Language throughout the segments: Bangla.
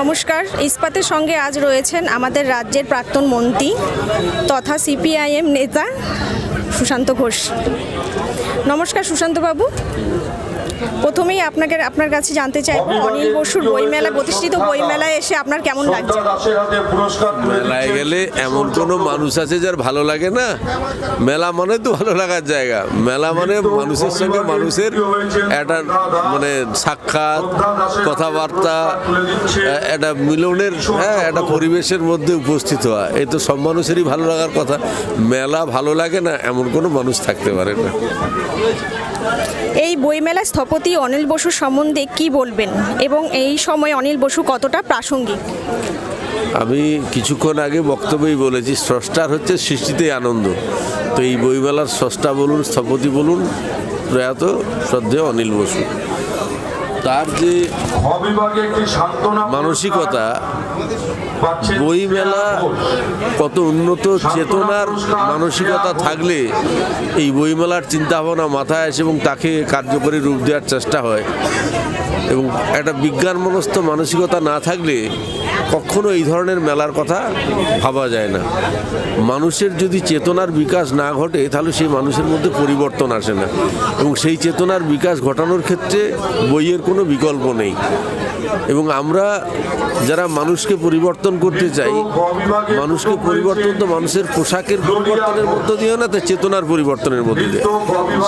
নমস্কার, ইস্পাতের সঙ্গে আজ রয়েছেন আমাদের রাজ্যের প্রাক্তন মন্ত্রী তথা সিপিআইএম নেতা সুশান্ত ঘোষ। নমস্কার সুশান্তবাবু। প্রথমেই আপনাকে আপনার কাছে জানতে চাইব অনিল বসুর বইমেলা প্রতিষ্ঠিত বইমেলায় এসে আপনার কেমন লাগছে? মেলায় গেলে এমন কোনো মানুষ আছে যার ভালো লাগে না? মেলা মানে তো ভালো লাগার জায়গা। মেলা মানে মানুষের সঙ্গে মানুষের একটা মানে সাক্ষাৎ কথাবার্তা একটা মিলনের হ্যাঁ একটা পরিবেশের মধ্যে উপস্থিত হওয়া। এই তো সব মানুষেরই ভালো লাগার কথা। মেলা ভালো লাগে না এমন কোনো মানুষ থাকতে পারে না। এই বইমেলা স্থপতি অনিল বসু সম্বন্ধে কি বলবেন? এবং এই সময় অনিল বসু কতটা প্রাসঙ্গিক? আমি কিছুক্ষণ আগে বক্তব্যই বলেছি স্রষ্টার হচ্ছে সৃষ্টিতে আনন্দ। তো এই বইমেলার স্রষ্টা বলুন স্থপতি বলুন প্রয়াত শ্রদ্ধেয় অনিল বসু। তার যে মানসিকতা বইমেলা কত উন্নত চেতনার মানসিকতা থাকলে এই বইমেলার চিন্তাভাবনা মাথায় আসে এবং তাকে কার্যকরী রূপ দেওয়ার চেষ্টা হয়। এবং একটা বিজ্ঞান মনস্থ মানসিকতা না থাকলে কখনো এই ধরনের মেলার কথা ভাবা যায় না। মানুষের যদি চেতনার বিকাশ না ঘটে, তাহলে সেই মানুষের মধ্যে পরিবর্তন আসে না। এবং সেই চেতনার বিকাশ ঘটানোর ক্ষেত্রে বইয়ের কোনো বিকল্প নেই। এবং আমরা যারা মানুষকে পরিবর্তন করতে চাই, মানুষকে পরিবর্তন তো মানুষের পোশাকের পরিবর্তনের মধ্য দিয়ে না, তা চেতনার পরিবর্তনের মধ্য দিয়ে।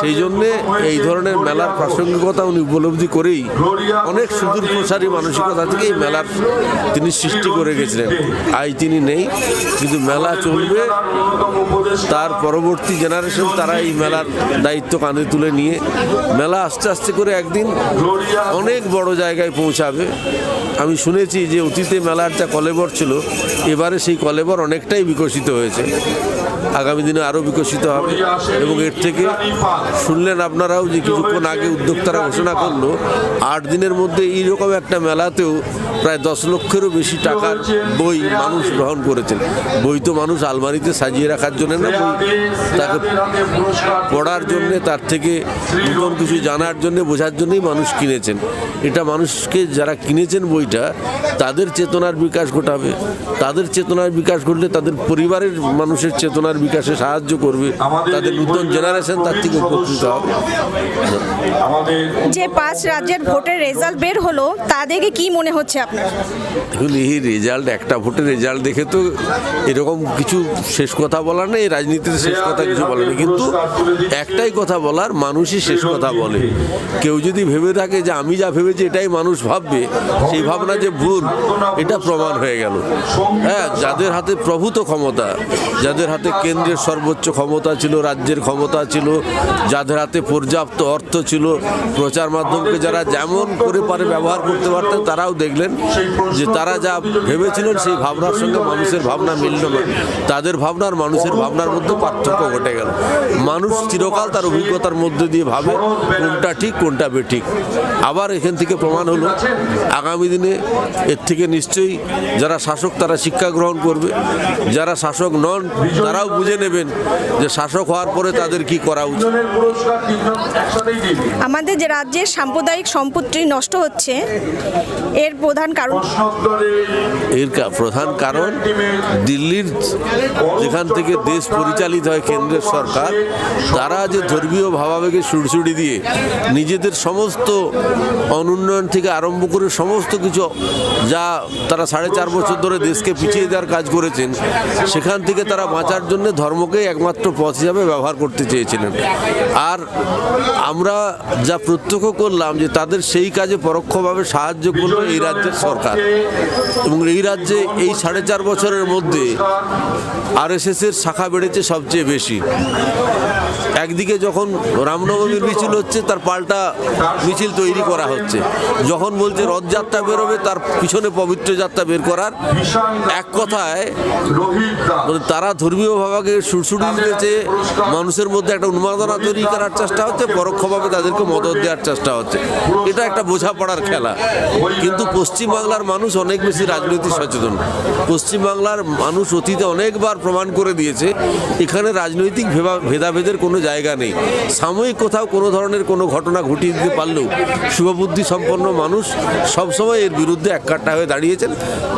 সেই জন্যে এই ধরনের মেলার প্রাসঙ্গিকতা উনি উপলব্ধি করেই অনেক সুদূর প্রসারী মানসিকতা থেকে এই মেলার তিনি সৃষ্টি করে গেছিলেন। আজ তিনি নেই, কিন্তু মেলা চলবে। তার পরবর্তী জেনারেশন তারা এই মেলার দায়িত্ব কাঁধে তুলে নিয়ে মেলা আস্তে আস্তে করে একদিন অনেক বড় জায়গায় পৌঁছাবে। আমি শুনেছি যে অতীতে মেলার যা কলেবর ছিল, এবারে সেই কলেবর অনেকটাই বিকশিত হয়েছে। আগামী দিনে আরও বিকশিত হবে এবং এর থেকে শুনলেন আপনারাও যে কিছুক্ষণ আগে উদ্যোক্তারা ঘোষণা করল, আট দিনের মধ্যে এইরকম একটা মেলাতেও প্রায় দশ লক্ষেরও বেশি টাকার বই মানুষ গ্রহণ করেছেন। বই তো মানুষ আলমারিতে সাজিয়ে রাখার জন্য না, বই তাকে পড়ার জন্যে, তার থেকে নতুন কিছু জানার জন্যে, বোঝার জন্যই মানুষ কিনেছেন। এটা মানুষকে যারা কিনেছেন বইটা তাদের চেতনার বিকাশ ঘটাবে। তাদের চেতনার বিকাশ ঘটলে তাদের পরিবারের মানুষের চেতনার বিকাশে সাহায্য করবে। তাদের নতুন জেনারেশন তার থেকে উপকৃত হবে। যে পাঁচ রাজ্যের ভোটের রেজাল্ট বের হলো তা দেখে কি মনে হচ্ছে আপনার? দেখুন এই রেজাল্ট একটা ভোটের রেজাল্ট দেখে তো এরকম কিছু শেষ কথা বলার নেই রাজনীতিতে শেষ কথা কিছু বলার নেই। কিন্তু একটাই কথা বলার মানুষই শেষ কথা বলে। কেউ যদি ভেবে থাকে যে আমি যা ভেবেছি এটাই মানুষ ভাববে, সেই ভাবনা যে ভুল, এটা প্রমাণ হয়ে গেল। হ্যাঁ যাদের হাতে প্রভূত ক্ষমতা, যাদের হাতে কেন্দ্রের সর্বোচ্চ ক্ষমতা ছিল, রাজ্যের ক্ষমতা ছিল, যাদের হাতে পর্যাপ্ত অর্থ ছিল, প্রচার মাধ্যমকে যারা যেমন করে পারে ব্যবহার করতে পারতেন, তারাও দেখলেন যে তারা যা ভেবেছিলেন, সেই ভাবনার সঙ্গে মানুষের ভাবনা মিলল না। তাদের ভাবনার মানুষের ভাবনার মধ্যে পার্থক্য ঘটে গেল। মানুষ চিরকাল তার অভিজ্ঞতার মধ্যে দিয়ে ভাবে, কোনটা ঠিক, কোনটা বেঠিক। আবার এখান থেকে প্রমাণ হলো। আগামী দিনে এর থেকে নিশ্চয়ই যারা শাসক তারা শিক্ষা গ্রহণ করবে। যারা শাসক নন তারাও বুঝে নেবেন যে শাসক হওয়ার পরে তাদের কি করা উচিত। আমাদের যে রাজ্যের সাম্প্রদায়িক সম্পত্তি নষ্ট হচ্ছে এর প্রধান কারণ এর প্রধান কারণ দিল্লির যেখান থেকে দেশ পরিচালিত হয় কেন্দ্রের সরকার তারা যে ধর্মীয় ভাবাবেগে সুড়সুড়ি দিয়ে নিজেদের সমস্ত অনুন্নয়ন থেকে আরম্ভ করে সমস্ত কিছু যা তারা সাড়ে চার বছর ধরে দেশকে পিছিয়ে দেওয়ার কাজ করেছেন, সেখান থেকে তারা বাঁচার জন্য ধর্মকেই একমাত্র পথ হিসাবে ব্যবহার করতে চেয়েছিলেন। আর আমরা যা প্রত্যক্ষ করলাম যে তাদের সেই কাজে পরোক্ষভাবে সাহায্য করল এই রাজ্যের সরকার। এবং এই রাজ্যে এই সাড়ে চার বছরের মধ্যে আরএসএসের শাখা বেড়েছে সবচেয়ে বেশি। একদিকে যখন রামনবমীর মিছিল হচ্ছে, তার পাল্টা মিছিল তৈরি করা হচ্ছে। যখন বলছে রথযাত্রা বেরোবে, তার পিছনে পবিত্র যাত্রা বের করার এক কথায় মানে তারা ধর্মীয় ভাবাকে সুরসুরি দিয়েছে, মানুষের মধ্যে একটা উন্মাদনা তৈরি করার চেষ্টা হচ্ছে, পরোক্ষভাবে তাদেরকে মদত দেওয়ার চেষ্টা হচ্ছে। এটা একটা বোঝাপড়ার খেলা। কিন্তু পশ্চিমবাংলার মানুষ অনেক বেশি রাজনৈতিক সচেতন। পশ্চিমবাংলার মানুষ অতীতে অনেকবার প্রমাণ করে দিয়েছে, এখানে রাজনৈতিক ভেদাভেদের কোনো জায়গা নেই। সাময়িক কোথাও কোনো ধরনের কোনো ঘটনা ঘটিয়ে দিতে পারলেও শুভবুদ্ধি সম্পন্ন মানুষ সবসময় এর বিরুদ্ধে এককাট্টা হয়ে দাঁড়িয়েছেন।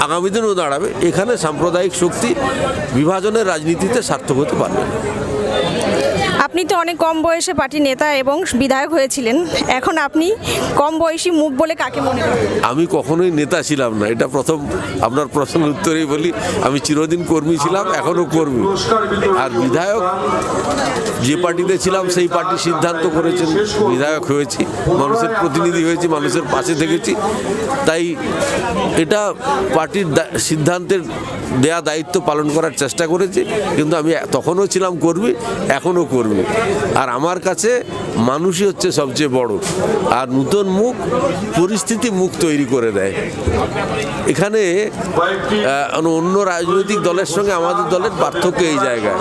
আগামী দিনেও দাঁড়াবে। এখানে সাম্প্রদায়িক শক্তি বিভাজনের রাজনীতিতে সার্থক হতে পারবে না। আপনি তো অনেক কম বয়সে পার্টির নেতা এবং বিধায়ক হয়েছিলেন। এখন আপনি কম বয়সী মুখ বলে কাকে মনে করেন? আমি কখনোই নেতা ছিলাম না। এটা প্রথম, আপনার প্রশ্নের উত্তরেই বলি। আমি চিরদিন কর্মী ছিলাম, এখনও কর্মী। আর বিধায়ক, যে পার্টিতে ছিলাম, সেই পার্টি সিদ্ধান্ত করেছেন। বিধায়ক হয়েছি, মানুষের প্রতিনিধি হয়েছি, মানুষের পাশে থেকেছি। তাই এটা পার্টির সিদ্ধান্তের দেয়া দায়িত্ব পালন করার চেষ্টা করেছি, কিন্তু আমি তখনও ছিলাম কর্মী, এখনও কর্মী। আর আমার কাছে মানুষই হচ্ছে সবচেয়ে বড়। আর নূতন মুখ পরিস্থিতি মুখ তৈরি করে দেয়। এখানে অন্য রাজনৈতিক দলের সঙ্গে আমাদের দলের পার্থক্য এই জায়গায়।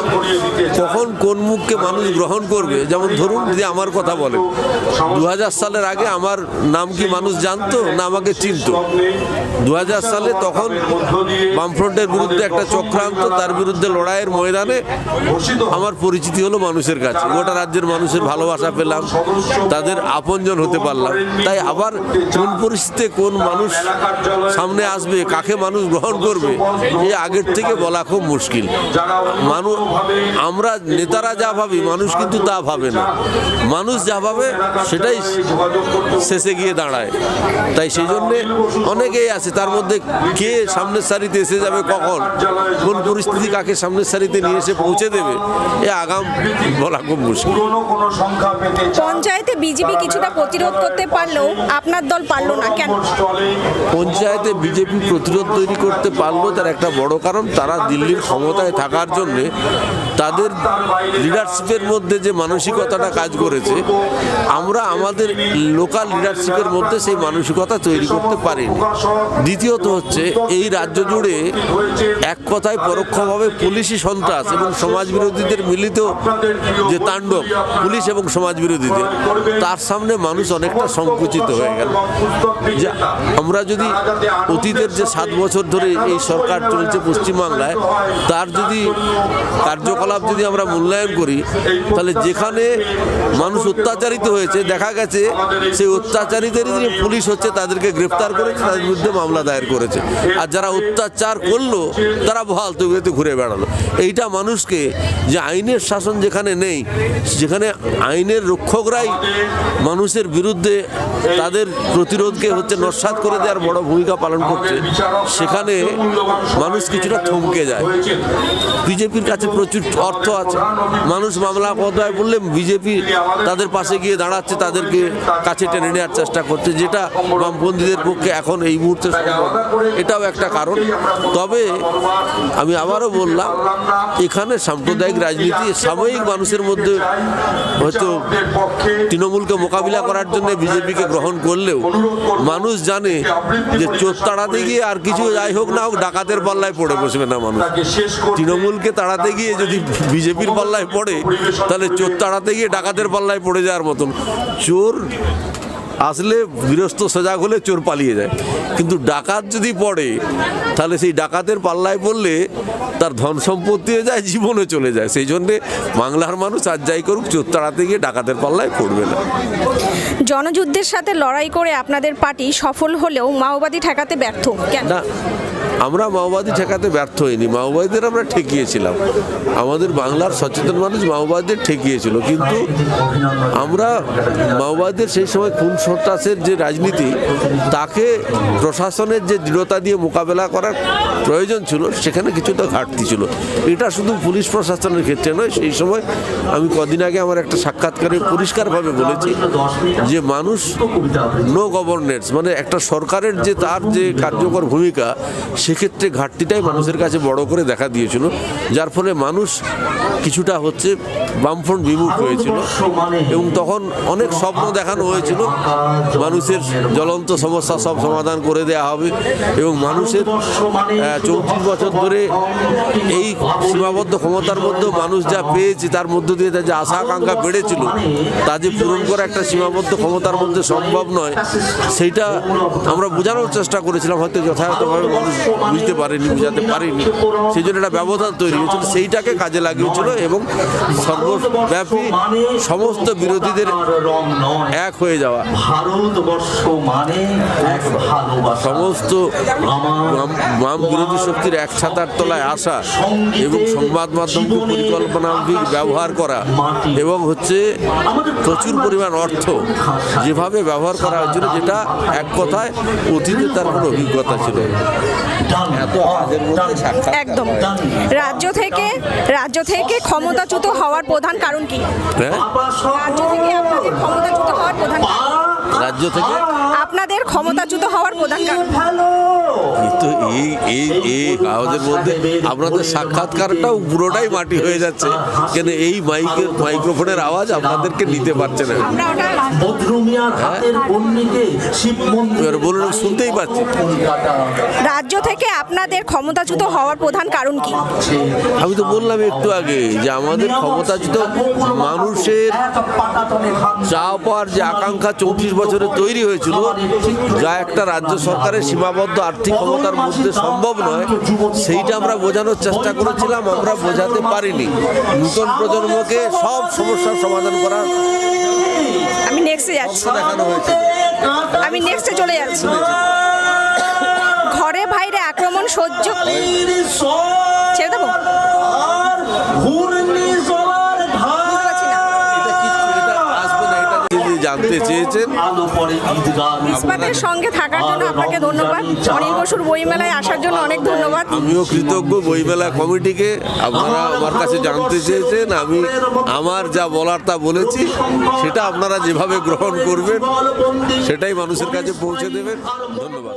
কখন কোন মুখকে মানুষ গ্রহণ করবে? যেমন ধরুন যদি আমার কথা বলেন। দু সালের আগে আমার নাম কি মানুষ জানতো না আমাকে চিনতো? দু সালে তখন বামফ্রন্টের বিরুদ্ধে একটা চক্রান্ত তার বিরুদ্ধে লড়াইয়ের ময়দানে আমার পরিচিতি হলো মানুষের কাছে। গোটা রাজ্যের মানুষের ভালোবাসা পেলাম তাদের আপনজন হতে পারলাম। তাই আবার কোন পরিস্থিতিতে কোন মানুষ সামনে আসবে কাকে মানুষ গ্রহণ করবে এ আগের থেকে বলা খুব মুশকিল। মানুষ আমরা নেতারা যা ভাবি মানুষ কিন্তু তা ভাবে না। মানুষ যা ভাবে সেটাই শেষে গিয়ে দাঁড়ায়। তাই সেই জন্যে অনেকেই আছে তার মধ্যে কে সামনের সারিতে এসে যাবে কখন কোন পরিস্থিতি কাকে সামনের সারিতে নিয়ে এসে পৌঁছে দেবে এ আগাম বলা খুব মুশকিল। পুরনো কোনো সংখ্যা পেতে চান। পঞ্চায়েতে বিজেপি কিছুটা প্রতিরোধ করতে পারলেও আপনার দল পারল না কেন? পঞ্চায়েতে বিজেপি প্রতিরোধ তৈরি করতে পারল তার একটা বড় কারণ তারা দিল্লির ক্ষমতায় থাকার জন্য তাদের লিডারশিপের মধ্যে যে মানসিকতাটা কাজ করেছে আমরা আমাদের লোকাল লিডারশিপের মধ্যে সেই মানসিকতা তৈরি করতে পারিনি। দ্বিতীয়ত হচ্ছে এই রাজ্য জুড়ে এক কথায় পরোক্ষভাবে পুলিশি সন্ত্রাস এবং সমাজ বিরোধীদের মিলিত যে তাণ্ডব, পুলিশ এবং সমাজ বিরোধীদের তার সামনে মানুষ অনেকটা সংকুচিত হয়ে গেল। যে আমরা যদি অতীতের যে সাত বছর ধরে এই সরকার চলছে পশ্চিমবাংলায়, তার যদি কার্যকলাপ যদি আমরা মূল্যায়ন করি, তাহলে যেখানে মানুষ অত্যাচারিত হয়েছে, দেখা গেছে সেই অত্যাচারীদের যে পুলিশ হচ্ছে, তাদেরকে গ্রেপ্তার করেছে, তাদের বিরুদ্ধে মামলা দায়ের করেছে। আর যারা অত্যাচার করল তারা বহাল তবিয়তে ঘুরে বেড়ালো। এইটা মানুষকে যে আইনের শাসন যেখানে নেই, যেখানে আইনের রক্ষকরাই মানুষের বিরুদ্ধে তাদের প্রতিরোধকে হচ্ছে নস্বাত করে দেওয়ার বড় ভূমিকা পালন করছে, সেখানে মানুষ কিছুটা থমকে যায়। বিজেপির কাছে প্রচুর অর্থ আছে। মানুষ মামলা কথায় বললে বিজেপি তাদের পাশে গিয়ে দাঁড়াচ্ছে, তাদেরকে কাছে টেনে নেওয়ার চেষ্টা করছে, যেটা বামপন্থীদের পক্ষে এখন এই মুহূর্তে এটাও একটা কারণ। তবে আমি আবারও বললাম, এখানে সাম্প্রদায়িক রাজনীতি সাময়িক মানুষের মধ্যে হয়তো তৃণমূলকে মোকাবিলা করার জন্য বিজেপিকে গ্রহণ করলেও মানুষ জানে যে চোর তাড়াতে গিয়ে আর কিছু যাই হোক না হোক, ডাকাতের পাল্লায় পড়ে বসবে না মানুষ। তৃণমূলকে তাড়াতে গিয়ে যদি বিজেপির পাল্লায় পড়ে, তাহলে চোর তাড়াতে গিয়ে ডাকাতের পাল্লায় পড়ে যাওয়ার মতন। চোর আসলে গৃহস্থ সজাগ হলে চোর পালিয়ে যায়। কিন্তু ডাকাত যদি পড়ে তাহলে সেই ডাকাতের পাল্লায় পড়লে তার ধন সম্পত্তিও যায় জীবনে চলে যায়। সেই জন্যে বাংলার মানুষ আর যাই করুক চোর তাড়াতে গিয়ে ডাকাতের পাল্লায় পড়বে না। জনযুদ্ধের সাথে লড়াই করে আপনাদের পার্টি সফল হলেও মাওবাদী ঠেকাতে ব্যর্থ। কেন? আমরা মাওবাদী ঠেকাতে ব্যর্থ হইনি। মাওবাদীদের আমরা ঠেকিয়েছিলাম। আমাদের বাংলার সচেতন মানুষ মাওবাদীদের ঠেকিয়েছিল। কিন্তু আমরা মাওবাদীদের সেই সময় খুন সন্ত্রাসের যে রাজনীতি, তাকে প্রশাসনের যে দৃঢ়তা দিয়ে মোকাবেলা করার প্রয়োজন ছিল, সেখানে কিছুটা ঘাটতি ছিল। এটা শুধু পুলিশ প্রশাসনের ক্ষেত্রে নয়, সেই সময় আমি কদিন আগে আমার একটা সাক্ষাৎকারে পরিষ্কারভাবে বলেছি যে মানুষ নো গভর্নেন্স মানে একটা সরকারের যে তার যে কার্যকর ভূমিকা সেক্ষেত্রে ঘাটতিটাই মানুষের কাছে বড় করে দেখা দিয়েছিল, যার ফলে মানুষ কিছুটা হচ্ছে বামফ্রন্ট বিমুখ হয়েছিল এবং তখন অনেক স্বপ্ন দেখানো হয়েছিল, মানুষের জ্বলন্ত সমস্যা সব সমাধান করে দেওয়া হবে এবং মানুষের চৌত্রিশ বছর ধরে এই সীমাবদ্ধ ক্ষমতার মধ্যে মানুষ যা পেয়েছে, তার মধ্য দিয়ে তার যে আশা আকাঙ্ক্ষা বেড়েছিল, তা যে পূরণ করা একটা সীমাবদ্ধ ক্ষমতার মধ্যে সম্ভব নয়, সেইটা আমরা বোঝানোর চেষ্টা করেছিলাম, হয়তো যথাযথভাবে মানুষ বুঝতে পারেনি, বুঝাতে পারেনি। সেই জন্য একটা ব্যবধান তৈরি হয়েছিল। সেইটাকে কাজে লাগিয়েছিল এবং সর্বব্যাপী সমস্ত বিরোধীদের এক হয়ে যাওয়া। সমস্ত বাম- বিরোধী শক্তির এক ছাতার তলায় আসা এবং সংবাদ মাধ্যমকে পরিকল্পনাভিক ব্যবহার করা এবং হচ্ছে প্রচুর পরিমাণ অর্থ যেভাবে ব্যবহার করা হয়েছিল, যেটা এক কথায় অতীতে তার কোনো অভিজ্ঞতা ছিল একদম। রাজ্য থেকে রাজ্য থেকে ক্ষমতাচ্যুত হওয়ার প্রধান কারণ কি? হ্যাঁ? রাজ্য থেকে আপনাদের ক্ষমতাচ্যুত হওয়ার প্রধান কারণ রাজ্য থেকে? আপনাদের ক্ষমতাচ্যুত হওয়ার প্রধান কারণ। কিন্তু এই এই এই কাগজের মধ্যে আপনাদের সাক্ষাৎকারটাও পুরোটাই মাটি হয়ে যাচ্ছে। কেন এই মাইকের মাইক্রোফোনের আওয়াজ আপনাদেরকে নিতে পারছে না। এবার বলুন শুনতেই পাচ্ছি। রাজ্য থেকে আপনাদের ক্ষমতাচ্যুত হওয়ার প্রধান কারণ কি? আমি তো বললাম একটু আগে যে আমাদের ক্ষমতাচ্যুত মানুষের চা পাওয়ার যে আকাঙ্ক্ষা চৌত্রিশ বছরে তৈরি হয়েছিল যা একটা রাজ্য সরকারের সীমাবদ্ধ আর্থিক ক্ষমতার মধ্যে সম্ভব নয় সেইটা আমরা বোঝানোর চেষ্টা করেছিলাম আমরা বোঝাতে পারিনি। নূতন প্রজন্মকে সব সমস্যার সমাধান করার আমি নেক্সটে যাচ্ছি। দেখানো হয়েছে। আমি নেক্সটে চলে যাচ্ছি। ঘরে বাইরে আক্রমণ সহ্য ছেড়ে দেবো পারছি না এটা কিচ্ছু এটা আসবে না এটা যদি জানতে চেয়েছেন। ইস্পাতের সঙ্গে থাকার জন্য আপনাকে ধন্যবাদ। অনিল বসুর বইমেলায় আসার জন্য অনেক ধন্যবাদ। আমিও কৃতজ্ঞ বইমেলা কমিটিকে। আপনারা আমার কাছে জানতে চেয়েছেন আমি আমার যা বলার তা বলেছি সেটা আপনারা যেভাবে গ্রহণ করবেন সেটাই মানুষের কাছে পৌঁছে দেবেন। ধন্যবাদ।